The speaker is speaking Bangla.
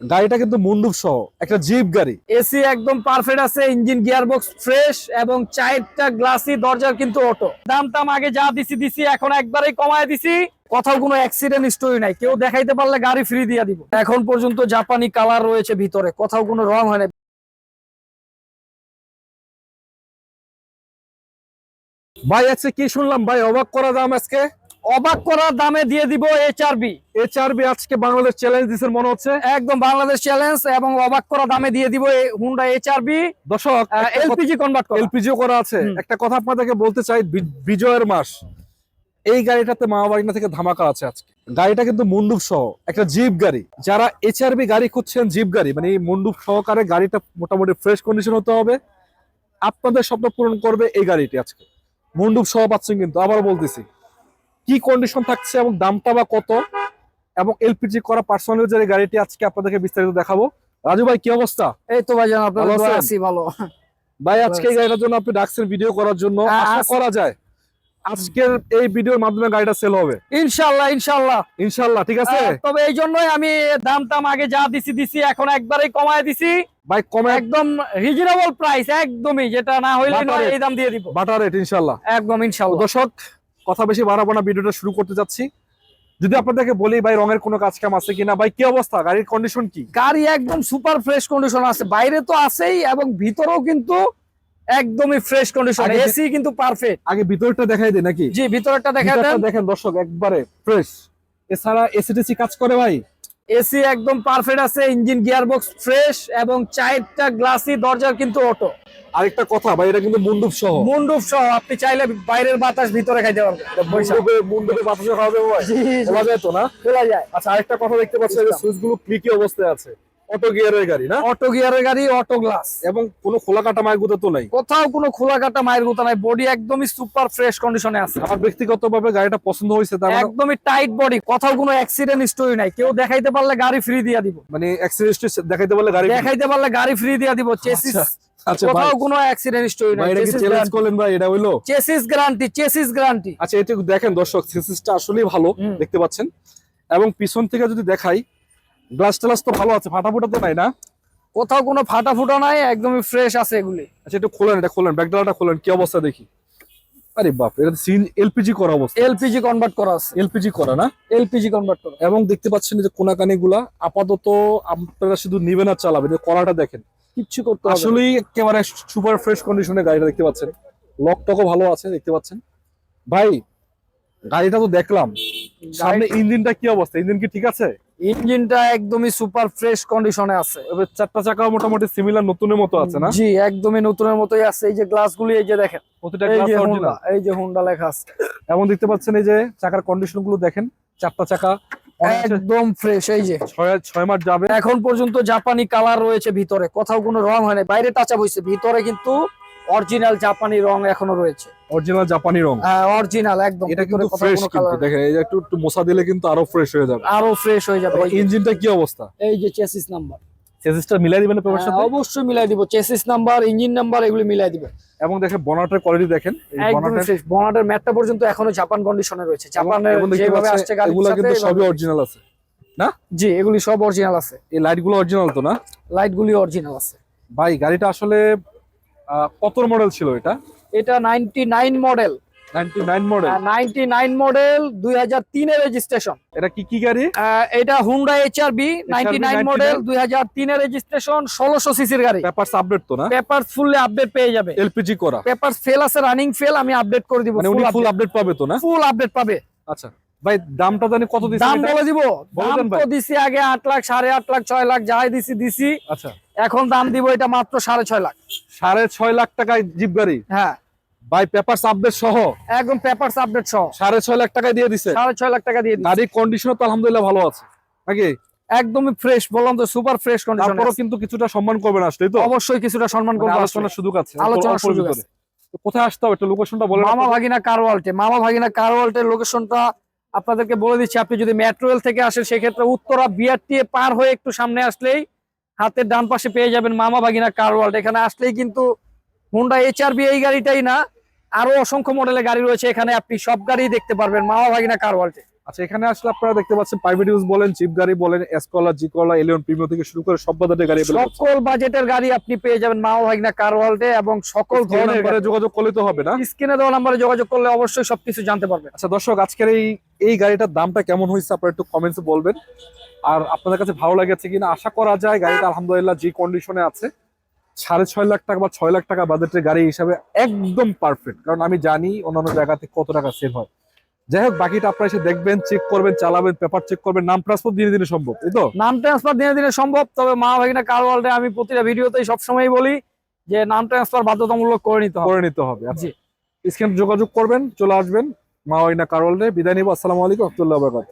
গাড়িটা কিন্তু মুন্ডুপ সহ একটা জিপ গাড়ি। এসি একদম পারফেক্ট আছে ইঞ্জিন গিয়ার বক্স ফ্রেশ এবং চারটা গ্লাসি দরজার কিন্তু অটো দাম টাম আগে যা দিছি দিছি এখন একবারেই কমায় দিছি। কোথাও কোনো অ্যাক্সিডেন্ট স্টোরি নাই। কেউ দেখাইতে পারলে গাড়ি ফ্রি দিয়ে দিব। এখন পর্যন্ত জাপানি কালার রয়েছে ভিতরে কোথাও কোনো রং হয় না। ভাই আজকে কি শুনলাম? ভাই অবাক করা দাম আজকে। অবাক করার দামে দিয়ে দিব এইচআরবি এইচআরবি আজকে বাংলাদেশ চ্যালেঞ্জ দিছে মনে হচ্ছে? একদম বাংলাদেশ চ্যালেঞ্জ এবং অবাক করা দামে দিয়ে দিব হুন্ডা এইচআরবি দর্শক এলপিজি কনভার্ট করা। এলপিজিও করা আছে। একটা কথা আপনাদেরকে বলতে চাই বিজয়ের মাস। এই গাড়িটাতে মা বাগনা থেকে ধামাকা আছে আজকে। গাড়িটা কিন্তু মুন্ডুপ সহ একটা জিপ গাড়ি। যারা এইচআরবি গাড়ি খুঁজছেন জিপ গাড়ি মানে এই মুন্ডুপ সহকারে গাড়িটা মোটামুটি ফ্রেশ কন্ডিশন হতে হবে। আপনাদের স্বপ্ন পূরণ করবে এই গাড়িটি আজকে। মুন্ডুপ সহ পাচ্ছেন কিন্তু আবার বলতেছি। কি কন্ডিশন থাকছে এবং দামটা বা কত? এবং এলপিজি করা পার্সোনাল যে গাড়িটি আজকে আপনাদেরকে বিস্তারিত দেখাবো। রাজু ভাই কি অবস্থা? এই তো আপনার ভালো আছি ভালো। ভাই আজকে গাড়িটার জন্য আপনি ডাকছেন ভিডিও করার জন্য। আশা করা যায় আজকের এই ভিডিওর মাধ্যমে গাড়িটা সেল হবে। ইনশাল্লাহ ইনশাল্লাহ ইনশাল্লাহ ঠিক আছে? তবে এই জন্যই আমি দাম টাম আগে যা দিছি দিছি এখন একবারেই কমায় দিছি। ভাই কমে একদম রিজনেবল প্রাইস একদমই যেটা না হইলে এই দাম দিয়ে দিব। বাটার রেট ইনশাল্লাহ একদম ইনশাল্লাহ দর্শক কথা বেশি বাড়াবো না ভিডিওটা শুরু করতে যাচ্ছি। যদি আপনাদেরকে বলি ভাই রঙের কোনো কাজ কাম আছে কিনা ভাই কি অবস্থা? গাড়ির কন্ডিশন কি? গাড়ি একদম সুপার ফ্রেশ কন্ডিশন আছে। বাইরে তো আছেই এবং ভিতরেও কিন্তু একদমই ফ্রেশ কন্ডিশন এসি কিন্তু পারফেক্ট আগে ভিতরটা দেখাই দিই নাকি? জি ভিতরটা দেখা ভিতরটা দেন। দেখেন দর্শক একবারে ফ্রেশ এছাড়া এসিটিসি কাজ করে ভাই? এসি একদম পারফেক্ট আছে ইঞ্জিন গিয়ার বক্স ফ্রেশ এবং চারটা গ্লাসি দরজার কিন্তু অটো আরেকটা কথা ভাই এটা কিন্তু মুন্ডুপ সহ। মুন্ডুপ সহ আপনি চাইলে বাইরের বাতাস ভিতরে খাইতে পারবেন। মুন্ডুপে মুন্ডুপে বাতাসে খাওয়াবে ভাই। জি, জি, যায় তো না? খোলা যায়। আচ্ছা আরেকটা কথা দেখতে পাচ্ছি যে সুইচগুলো ক্লিকি অবস্থায় আছে? অটো গিয়ারের গাড়ি না? অটো গিয়ারের গাড়ি অটো গ্লাস। এবং কোনো খোলা কাটা মায়ের গুঁতো তো নাই? কোথাও কোনো খোলা কাটা মায়ের গুতা নাই। বডি একদমই সুপার ফ্রেশ কন্ডিশনে আছে। আমার ব্যক্তিগতভাবে গাড়িটা পছন্দ হয়েছে তার মানে- একদমই টাইট বডি কোথাও কোনো অ্যাক্সিডেন্ট স্টোরি নাই। কেউ দেখাইতে পারলে গাড়ি ফ্রি দিয়ে দিব। মানে অ্যাক্সিডেন্ট দেখাইতে পারলে গাড়ি দেখাইতে পারলে গাড়ি ফ্রি দিয়ে দিব। চেসিস আচ্ছা। ভাই কোথাও কোনো অ্যাক্সিডেন্ট স্টোরি নাই। এটা কি চ্যালেঞ্জ করলেন ভাই? এটা হইল? চেসিস গ্যারান্টি চেসিস গ্যারান্টি আচ্ছা এটা দেখেন দর্শক সিসিসটা আসলেই ভালো দেখতে পাচ্ছেন। এবং পিছন থেকে যদি দেখাই গ্লাস টালাস তো ভালো আছে ফাটা ফুটা তো নাই না? কোথাও কোনো ফাটা ফুটা নাই একদমই ফ্রেশ আছে এগুলি। আচ্ছা একটু খোলেন এটা খোলেন ব্যাকডালাটা খোলেন কি অবস্থা দেখি। আরে বাপ এটা সিন এলপিজি করা অবস্থা। এলপিজি কনভার্ট করা আছে। এলপিজি করা না? এলপিজি কনভার্ট করা। এবং দেখতে পাচ্ছেন যে কোনাকানি গুলা আপাতত আপনারা শুধু নিবেন আর চালাবেন কলাটা দেখেন। কিচ্ছু করতে হবে না। একেবারে সুপার ফ্রেশ কন্ডিশনে গাড়িটা দেখতে পাচ্ছেন। লক টকও ভালো আছে দেখতে পাচ্ছেন। ভাই গাড়িটা তো দেখলাম। সামনে ইঞ্জিনটা কি অবস্থা? ইঞ্জিন কি ঠিক আছে? ইঞ্জিনটা একদমই সুপার ফ্রেশ কন্ডিশনে আছে। চারটা চাকাও মোটামুটি সিমিলার নতুনের মতো আছে না? জি একদমই নতুনের মতোই আছে। এই যে গ্লাসগুলি এই যে দেখেন। প্রতিটা গ্লাস অরিজিনাল এই যে হুন্ডা লেখা আছে। এবং দেখতে পাচ্ছেন এই যে চাকার কন্ডিশনগুলো দেখেন। চারটা চাকা একদম ফ্রেশ এই যে। ছয় মাস যাবে। এখন পর্যন্ত জাপানি কালার রয়েছে ভিতরে কোথাও কোনো রং হয় না বাইরে টাচা হয়েছে ভিতরে কিন্তু অরিজিনাল জাপানি রং এখনও রয়েছে। অরিজিনাল জাপানি রং। হ্যাঁ অরিজিনাল একদম এটা কিন্তু ফ্রেশ কিন্তু। দেখেন এই যে একটু একটু মোছা দিলে কিন্তু আরও ফ্রেশ হয়ে যাবে। আরও ফ্রেশ হয়ে যাবে। ইঞ্জিনটা কি অবস্থা? এই যে চেসিস নাম্বার চেসিসটা মিলাই দিবেন পেপার সাথে অবশ্যই মিলাই দিব। চেসিস নাম্বার ইঞ্জিন নাম্বার এগুলি মিলাই দিবে এবং দেখেন বনাটের কোয়ালিটি দেখেন। বনাটের ম্যাটটা পর্যন্ত এখনও জাপান কন্ডিশনে রয়েছে। জাপানের যেভাবে আসছে গাড়ির কিন্তু সবই অরিজিনাল আছে। না? জি এগুলি সব অরিজিনাল আছে। এই লাইটগুলো অরিজিনাল তো না? লাইট গুলি অরিজিনাল আছে। ভাই গাড়িটা আসলে কত মডেল ছিল এটা? এটা ninety nine model ninety nine model তিনের রেজিস্ট্রেশন এটা কি কি গাড়ি? এটা 99 মডেল রেজিস্ট্রেশন সিসির গাড়ি। পেপারস আপডেট তো না? পেপার ফুললি আপডেট পেয়ে যাবে। এলপিজি করা। পেপার ফেল আছে রানিং ফেল আমি আপডেট করে দিব মানে উনি ফুল আপডেট পাবে তো না? ফুল আপডেট পাবে। আচ্ছা ভাই দামটা জানি কত দাম বলে দিব। বলে দাম তো দিছি আগে আট লাখ সাড়ে আট লাখ ছয় লাখ যাই দিছি দিছি। আচ্ছা। এখন দাম দিব এটা মাত্র সাড়ে ছয় লাখ। সাড়ে ছয় লাখ টাকায় জিপ গাড়ি? হ্যাঁ। ভাই পেপারস আপডেট সহ? একদম পেপার আপডেট সহ। সাড়ে ছয় লাখ টাকায় দিয়ে দিছে। সাড়ে ছয় লাখ টাকা দিয়ে দিছি। গাড়ির কন্ডিশন তো আলহামদুলিল্লাহ ভালো আছে। নাকি? একদমই ফ্রেশ বললাম তো সুপার ফ্রেশ কন্ডিশন তারপরও কিন্তু কিছুটা সম্মান করবেন আসলে তো? অবশ্যই কিছুটা সম্মান মানে করব আসলে। আলোচনার সুযোগ আছে আলোচনার সুযোগ। আছে। কোথায় আসতে হবে? একটু লোকেশনটা বলে মামা ভাগিনা কারওয়াল্টে মামা ভাগিনা কারওয়াল্টের লোকেশনটা আপনাদেরকে বলে দিচ্ছি। আপনি যদি মেট্রো রেল থেকে আসেন সেক্ষেত্রে উত্তরা বিআরটিএ পার হয়ে একটু সামনে আসলেই হাতের ডান পাশে পেয়ে যাবেন মামা ভাগিনা কারওয়াল্ট এখানে আসলেই কিন্তু হুন্ডা এইচআরবি এই গাড়িটাই না। আরও অসংখ্য মডেলের গাড়ি রয়েছে এখানে আপনি সব গাড়ি দেখতে পারবেন মামা ভাগিনা কারওয়াল্টে আচ্ছা এখানে আসলে আপনারা দেখতে পাচ্ছেন প্রাইভেট ইউজ বলেন জিপ গাড়ি বলেন এসকলা জি কলা এলিয়ন প্রিমিয়াম থেকে শুরু করে সব বাজারের গাড়ি সকল বাজেটের গাড়ি আপনি পেয়ে যাবেন মা ভাগনা কার ওয়ার্ল্ডে এবং সকল ধরনের নাম্বারে যোগাযোগ করলে তো হবে না? স্ক্রিনে দেওয়া নাম্বারে যোগাযোগ করলে অবশ্যই সবকিছু জানতে পারবেন। আচ্ছা দর্শক আজকের এই এই গাড়িটার দামটা কেমন হয়েছে আপনারা একটু কমেন্টসে বলবেন। আর আপনাদের কাছে ভালো লেগেছে কিনা? আশা করা যায় গাড়িটা আলহামদুলিল্লাহ যে কন্ডিশনে আছে। সাড়ে ছয় লাখ টাকা বা ছয় লাখ টাকা বাজেটের গাড়ি হিসাবে একদম পারফেক্ট কারণ আমি জানি অন্যান্য জায়গাতে কত টাকা সেভ হয়। যাই হোক বাকিটা আপনারা এসে দেখবেন চেক করবেন চালাবেন পেপার চেক করবেন নাম ট্রান্সপোর্ট দিনে দিনে সম্ভব এই তো? নাম ট্রান্সফার দিনে দিনে সম্ভব তবে মা ভাগনা কার ওয়ার্ল্ডে আমি প্রতিটা ভিডিওতেই সবসময় বলি যে নাম ট্রান্সফার বাধ্যতামূলক করে নিতে হবে। করে নিতে হবে আচ্ছা। জি। স্ক্রিন যোগাযোগ করবেন চলে আসবেন মা ওইনা কারোল বিদায় নিব আসসালামু আলাইকুম রহমতুল্লাহ বরকাত